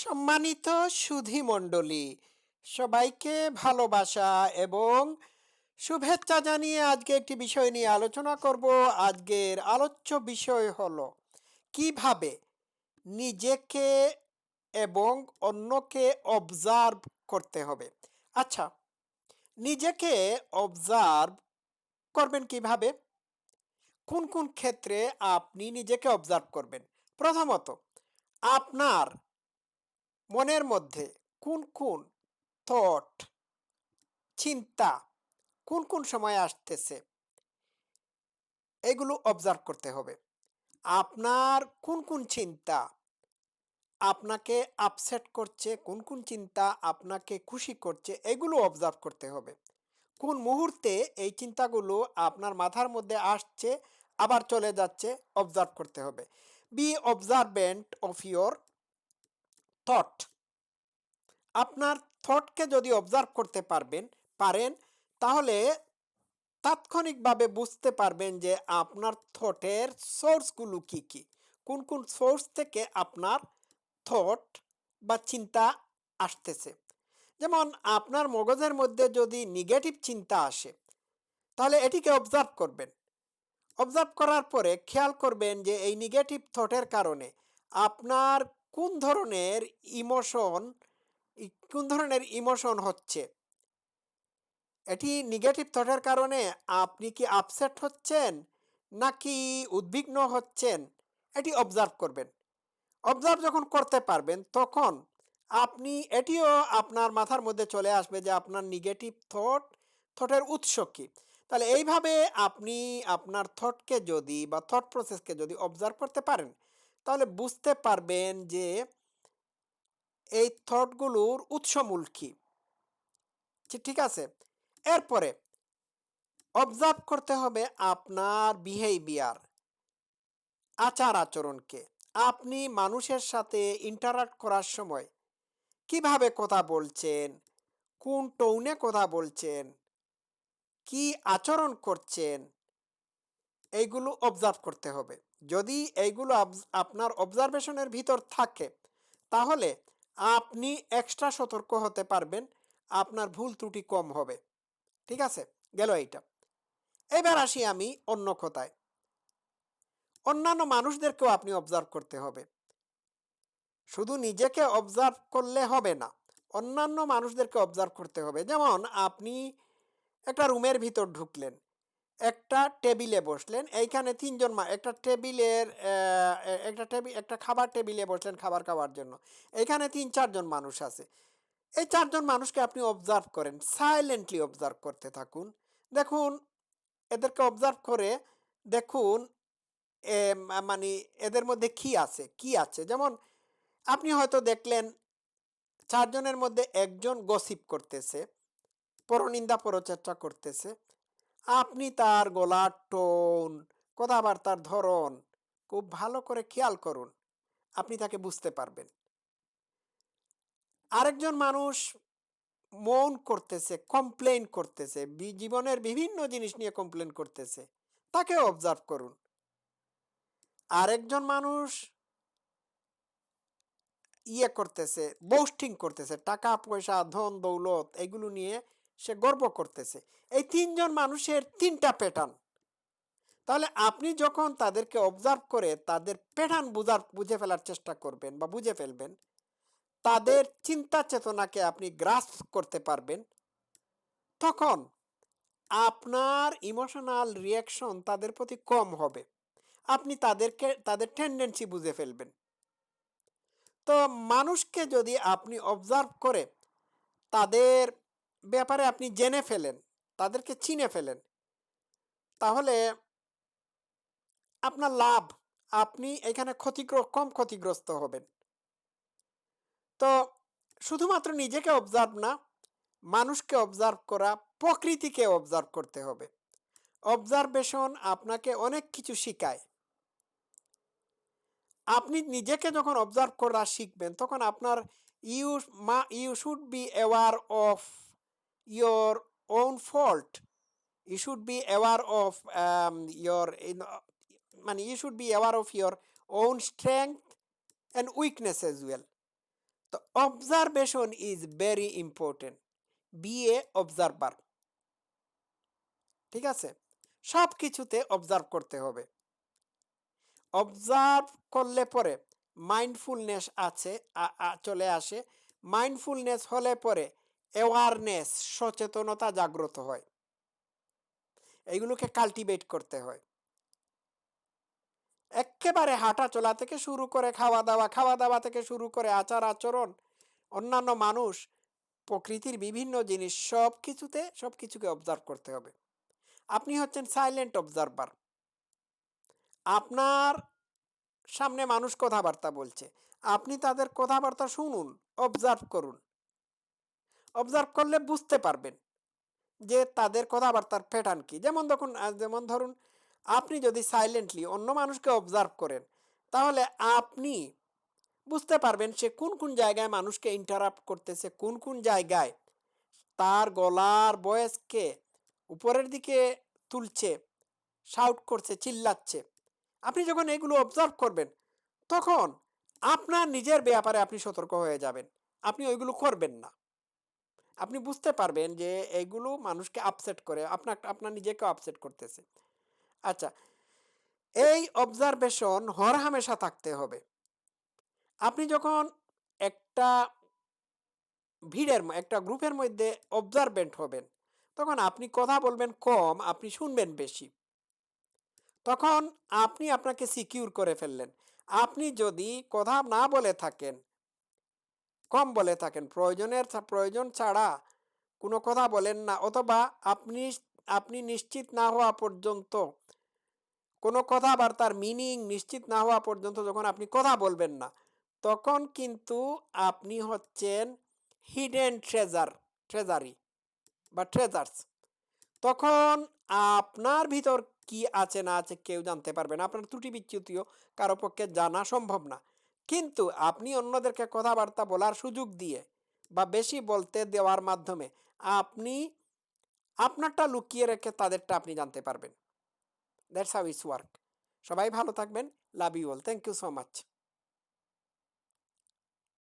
সম্মানিত সুধী মণ্ডলী, সবাইকে ভালোবাসা এবং শুভেচ্ছা জানিয়ে আজকে একটি বিষয় নিয়ে আলোচনা করব। আজকের আলোচ্য বিষয় হলো, কীভাবে নিজেকে এবং অন্যকে অবজার্ভ করতে হবে। আচ্ছা নিজেকে অবজার্ভ করবেন কীভাবে? কোন কোন ক্ষেত্রে আপনি নিজেকে অবজার্ভ করবেন? প্রথমত, আপনার মনের মধ্যে কোন কোন থট চিন্তা কোন কোন সময় আসতেছে, এগুলো অবজার্ভ করতে হবে। আপনার কোন কোন চিন্তা আপনাকে আপসেট করছে, কোন কোন চিন্তা আপনাকে খুশি করছে, এগুলো অবজার্ভ করতে হবে। কোন মুহূর্তে এই চিন্তাগুলো আপনার মাথার মধ্যে আসছে, আবার চলে যাচ্ছে অবজার্ভ করতে হবে। Be observant of your thought আপনার থটকে যদি অবজার্ভ করতে পারবেন, পারেন, তাহলে তাৎক্ষণিকভাবে বুঝতে পারবেন যে আপনার থটের সোর্সগুলো কি কি? কোন কোন সোর্স থেকে আপনার থট বা চিন্তা আসতেছে? যেমন আপনার মগজের মধ্যে যদি নেগেটিভ চিন্তা আসে, তাহলে এটিকে অবজার্ভ করবেন। অবজার্ভ করার পরে খেয়াল করবেন যে এই নেগেটিভ থটের কারণে আপনার কোন ধরনের ইমোশন কোন ধরনের ইমোশন হচ্ছে? এটি নেগেটিভ থটের কারণে আপনি কি আপসেট হচ্ছেন, নাকি উদ্বিগ্ন হচ্ছেন? এটি অবজার্ভ করবেন। অবজার্ভ যখন করতে পারবেন, তখন আপনি, এটিও আপনার মাথার মধ্যে চলে আসবে যে আপনার নেগেটিভ থট থটের উৎস কী? তাহলে এইভাবে আপনি আপনার থটকে যদি বা থট প্রসেসকে যদি অবজার্ভ করতে পারেন তাহলে বুঝতে পারবেন যে এই থটগুলোর উৎসমূল কী। ঠিক আছে? এরপরে অবজার্ভ করতে হবে আপনার বিহেভিয়ার আচার আচরণকে। আপনি মানুষের সাথে ইন্টারাক্ট করার সময় কীভাবে কথা বলছেন, কোন টোনে কথা বলছেন, কি আচরণ করছেন, এইগুলো অবজার্ভ করতে হবে। যদি এইগুলো আপনার অবজারভেশনের ভিতর থাকে, তাহলে আপনি এক্সট্রা সতর্ক হতে পারবেন, আপনার ভুল ত্রুটি কম হবে। ঠিক আছে? গেল এইটা। এবার আসি আমি অন্য কথায়। অন্যান্য মানুষদেরকেও আপনি অবজার্ভ করতে হবে। শুধু নিজেকে অবজার্ভ করলে হবে না, অন্যান্য মানুষদেরকে অবজার্ভ করতে হবে। যেমন আপনি একটা রুমের ভিতর ঢুকলেন একটা টেবিলে বসলেন। এইখানে তিনজন মা, একটা টেবিলের একটা টেবিল একটা খাবার টেবিলে বসলেন খাবার খাওয়ার জন্য। এখানে তিন, চারজন মানুষ আছে। এই চারজন মানুষকে আপনি অবজার্ভ করেন সাইলেন্টলি অবজার্ভ করতে থাকুন। দেখুন, এদেরকে অবজার্ভ করে দেখুন মানে এদের মধ্যে কি আছে কি আছে। যেমন, আপনি হয়তো দেখলেন, চারজনের মধ্যে একজন গসিপ করতেছে, পরনিন্দা পরচর্চা করতেছে। আপনি তার গলার টোন, কথাবার্তার ধরন খুব ভালো করে খেয়াল করুন। আপনি তাকে বুঝতে পারবেন। আরেকজন মানুষ মন করতেছে কমপ্লেন করতেছে জীবনের বিভিন্ন জিনিস নিয়ে কমপ্লেন করতেছে তাকে অবজার্ভ করুন। আরেকজন মানুষ ইয়ে করতেছে বোস্টিং করতেছে, টাকা, পয়সা, ধন, দৌলত, এগুলো নিয়ে সে গর্ব করতেছে। এই তিনজন মানুষের তিনটা প্যাটার্ন তাহলে আপনি যখন তাদেরকে অবজার্ভ করে তাদের প্যাটার্ন বুঝার বুঝে ফেলার চেষ্টা করবেন বা বুঝে ফেলবেন, তাদের চিন্তা চেতনাকে আপনি গ্রাস করতে পারবেন, তখন আপনার ইমোশনাল রিয়াকশন তাদের প্রতি কম হবে। আপনি তাদেরকে, তাদের টেন্ডেন্সি বুঝে ফেলবেন। তো মানুষকে যদি আপনি অবজার্ভ করে তাদের ব্যাপারে আপনি জেনে ফেলেন, তাদেরকে চিনে ফেলেন, তাহলে আপনার লাভ, আপনি এখানে ক্ষতিগ্র, কম ক্ষতিগ্রস্ত হবেন। তো শুধুমাত্র নিজেকে অবজার্ভ না, মানুষকে অবজার্ভ করা, প্রকৃতিকে অবজার্ভ করতে হবে। অবজারভেশন আপনাকে অনেক কিছু শিখায়। আপনি নিজেকে যখন অবজার্ভ করা শিখবেন, তখন আপনার ইউ মা you should be aware of your own fault you should be aware of your মানে you should be aware of your own strength and weakness as well তো observation is very important be a observer ঠিক আছে? সব কিছুতে observe করতে হবে। Observe করলে পরে মাইন্ডফুলনেস আছে চলে আসে। মাইন্ডফুলনেস হলে পরে অ্যাওয়ারনেস সচেতনতা জাগ্রত হয়। এইগুলোকে কাল্টিভেট করতে হয়। একেবারে হাঁটা চলা থেকে শুরু করে খাওয়া দাওয়া খাওয়া দাওয়া থেকে শুরু করে আচার আচরণ, অন্যান্য মানুষ, প্রকৃতির বিভিন্ন জিনিস, সব কিছুতে, সব কিছুকে অবজার্ভ করতে হবে। আপনি হচ্ছেন সাইলেন্ট অবজারভার আপনার সামনে মানুষ কথাবার্তা বলছে। আপনি তাদের কথাবার্তা শুনুন অবজার্ভ করুন। অবজার্ভ করলে বুঝতে পারবেন যে তাদের কথাবার্তার প্যাটার্ন কি। যেমন দেখুন যেমন ধরুন, আপনি যদি সাইলেন্টলি অন্য মানুষকে অবজার্ভ করেন, তাহলে আপনি বুঝতে পারবেন সে কোন কোন জায়গায় মানুষকে ইন্টারাপ্ট করতেছে, কোন কোন জায়গায় তার গলার বয়সকে উপরের দিকে তুলছে শাউট করছে, চিল্লাচ্ছে। আপনি যখন এগুলো অবজার্ভ করবেন, তখন আপনার নিজের ব্যাপারে আপনি সতর্ক হয়ে যাবেন। আপনি ওইগুলো করবেন না। আপনি বুঝতে পারবেন যে এইগুলো মানুষকে আপসেট করে। আপনার আপনার নিজেকে আপসেট করতেছে। আচ্ছা এই অবজারভেশন হর হামেশা থাকতে হবে। আপনি যখন একটা ভিড়ের একটা গ্রুপের মধ্যে অবজারভেন্ট হবেন, তখন আপনি কথা বলবেন কম, আপনি শুনবেন বেশি। তখন আপনি আপনাকে সিকিউর করে ফেললেন। আপনি যদি কথা না বলে থাকেন কম বলে থাকেন। প্রয়োজনের প্রয়োজন ছাড়া কোনো কথা বলেন না। অথবা আপনি আপনি নিশ্চিত না হওয়া পর্যন্ত, কোনো কথাবার্তার মিনিং নিশ্চিত না হওয়া পর্যন্ত যখন আপনি কথা বলবেন না, তখন কিন্তু আপনি হচ্ছেন হিডেন ট্রেজার ট্রেজারি বা ট্রেজার্স তখন আপনার ভিতর কি আছে না আছে কেউ জানতে পারবে না। আপনার ত্রুটি বিচ্যুতিও কারও পক্ষে জানা সম্ভব না। কিন্তু আপনি অন্যদেরকে কথাবার্তা বলার সুযোগ দিয়ে বা বেশি বলতে দেওয়ার মাধ্যমে আপনি, আপনারটা লুকিয়ে রেখে তাদেরটা আপনি জানতে পারবেন। দ্যাটস হাউ ইটস ওয়ার্ক সবাই ভালো থাকবেন। Love you all thank you so much